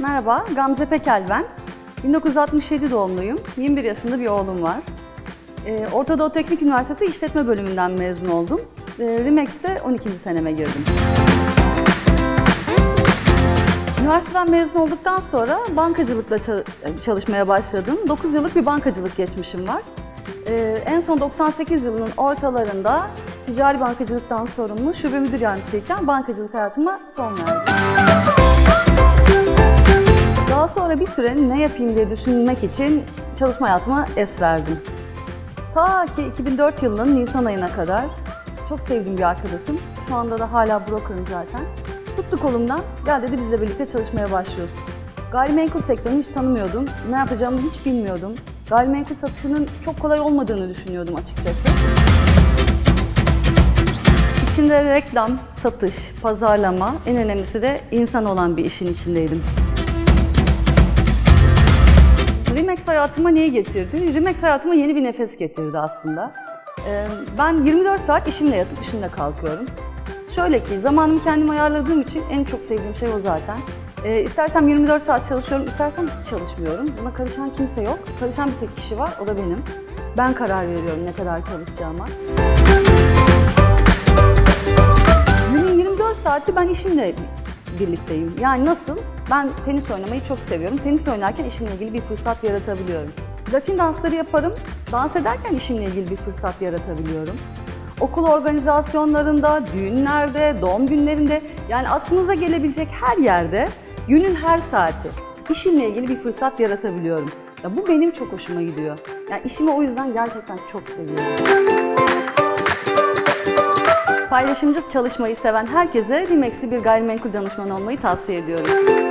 Merhaba, Gamze Pekel ben. 1967 doğumluyum. 21 yaşında bir oğlum var. Ee, Orta Doğu Teknik Üniversitesi İşletme Bölümünden mezun oldum. Ee, Rimex'te 12. seneme girdim. Üniversiteden mezun olduktan sonra bankacılıkla ça- çalışmaya başladım. 9 yıllık bir bankacılık geçmişim var. Ee, en son 98 yılının ortalarında ticari bankacılıktan sorumlu şube müdür yardımcısıyken bankacılık hayatıma son verdim. Yapayım diye düşünmek için çalışma hayatıma es verdim. Ta ki 2004 yılının Nisan ayına kadar çok sevdiğim bir arkadaşım. Şu anda da hala brokerım zaten. Tuttu kolumdan, gel dedi bizle birlikte çalışmaya başlıyoruz. Gayrimenkul sektörünü hiç tanımıyordum. Ne yapacağımı hiç bilmiyordum. Gayrimenkul satışının çok kolay olmadığını düşünüyordum açıkçası. İçinde reklam, satış, pazarlama, en önemlisi de insan olan bir işin içindeydim. Remax hayatıma neyi getirdi? Remax hayatıma yeni bir nefes getirdi aslında. Ee, Ben 24 saat işimle yatıp işimle kalkıyorum. Şöyle ki zamanımı kendim ayarladığım için en çok sevdiğim şey o zaten. Ee, istersem 24 saat çalışıyorum, istersem hiç çalışmıyorum. Buna karışan kimse yok. Karışan bir tek kişi var, o da benim. Ben karar veriyorum ne kadar çalışacağıma. Günün 24 saati ben işimle birlikteyim. Yani nasıl? Ben tenis oynamayı çok seviyorum. Tenis oynarken işimle ilgili bir fırsat yaratabiliyorum. Latin dansları yaparım. Dans ederken işimle ilgili bir fırsat yaratabiliyorum. Okul organizasyonlarında, düğünlerde, doğum günlerinde yani aklınıza gelebilecek her yerde günün her saati işimle ilgili bir fırsat yaratabiliyorum. Ya bu benim çok hoşuma gidiyor. Yani işimi o yüzden gerçekten çok seviyorum. Paylaşımcı çalışmayı seven herkese Rimex'li bir gayrimenkul danışmanı olmayı tavsiye ediyorum.